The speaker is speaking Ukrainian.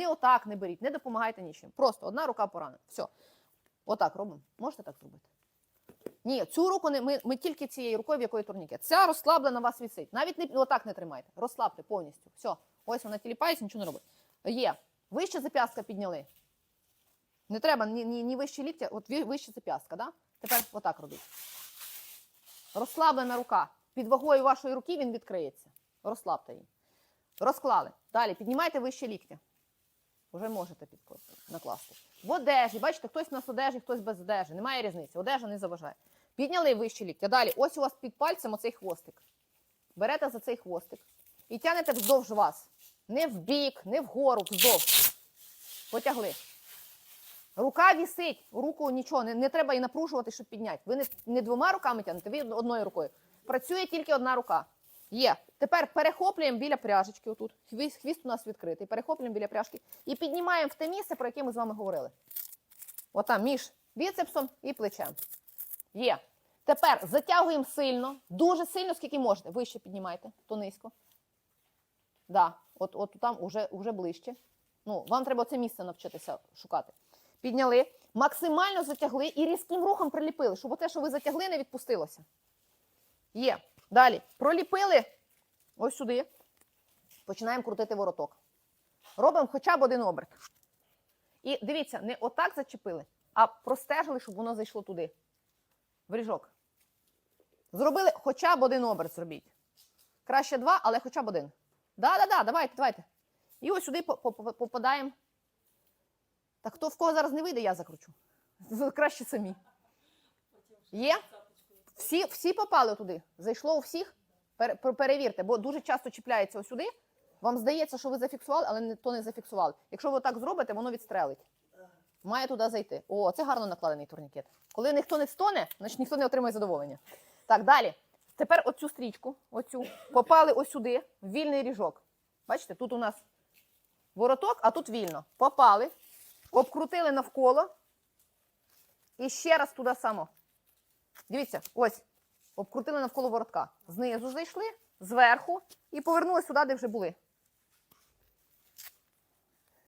не отак не беріть, не допомагайте нічим. Просто одна рука поранена. Все. Отак робимо. Можете так зробити? Ні, цю руку не ми, ми тільки цією рукою, в якої турнікет. Ця розслаблена вас висить. Навіть не отак не тримайте. Розслабте повністю. Все. Ось вона тіліпається, нічого не робить. Є. Вище зап'ястка підняли. Не треба ні, ні, ні вище ліктя, от ви- вище зап'ястка, да? Тепер отак робіть. Розслаблена рука. Під вагою вашої руки він відкриється. Розслабте її. Розклали. Далі піднімайте вище ліктя. Вже можете накласти. В одежі, бачите, хтось у нас одежі, хтось без одежі. Немає різниці. Одежа не заважає. Підняли вище ліктя. Далі, ось у вас під пальцем оцей хвостик. Берете за цей хвостик і тянете вздовж вас. Не в бік, не вгору, вздовж. Потягли. Рука вісить, руку нічого, не, не треба її напружувати, щоб підняти. Ви не, не двома руками тягнете, ви одною рукою. Працює тільки одна рука. Є. Тепер перехоплюємо біля пряжечки. Отут. Хвіст, хвіст у нас відкритий. Перехоплюємо біля пряжки і піднімаємо в те місце, про яке ми з вами говорили. Отам між біцепсом і плечем. Є. Тепер затягуємо сильно, дуже сильно, скільки можете. Вище піднімайте, то низько. Да, от, от там уже, уже ближче. Ну, вам треба це місце навчитися шукати. Підняли, максимально затягли і різким рухом приліпили, щоб те, що ви затягли, не відпустилося. Є. Далі. Проліпили ось сюди. Починаємо крутити вороток. Робимо хоча б один оберт. І дивіться, не отак зачепили, а простежили, щоб воно зайшло туди. В ріжок. Зробили хоча б один оберт зробіть. Краще два, але хоча б один. Да-да-да, давайте, давайте. І ось сюди по- по- по- попадаємо. Так хто в кого зараз не вийде, я закручу. Краще самі. Є? Всі, всі попали туди. Зайшло у всіх. Пер- перевірте, бо дуже часто чіпляється сюди. Вам здається, що ви зафіксували, але то не зафіксували. Якщо ви так зробите, воно відстрелить. Має туди зайти. О, це гарно накладений турнікет. Коли ніхто не стоне, значить ніхто не отримує задоволення. Так, далі. Тепер оцю стрічку, оцю, попали ось в вільний ріжок. Бачите, тут у нас вороток, а тут вільно. Попали, обкрутили навколо. І ще раз туди само. Дивіться, ось. Обкрутили навколо воротка. Знизу зайшли, зверху і повернули сюди, де вже були.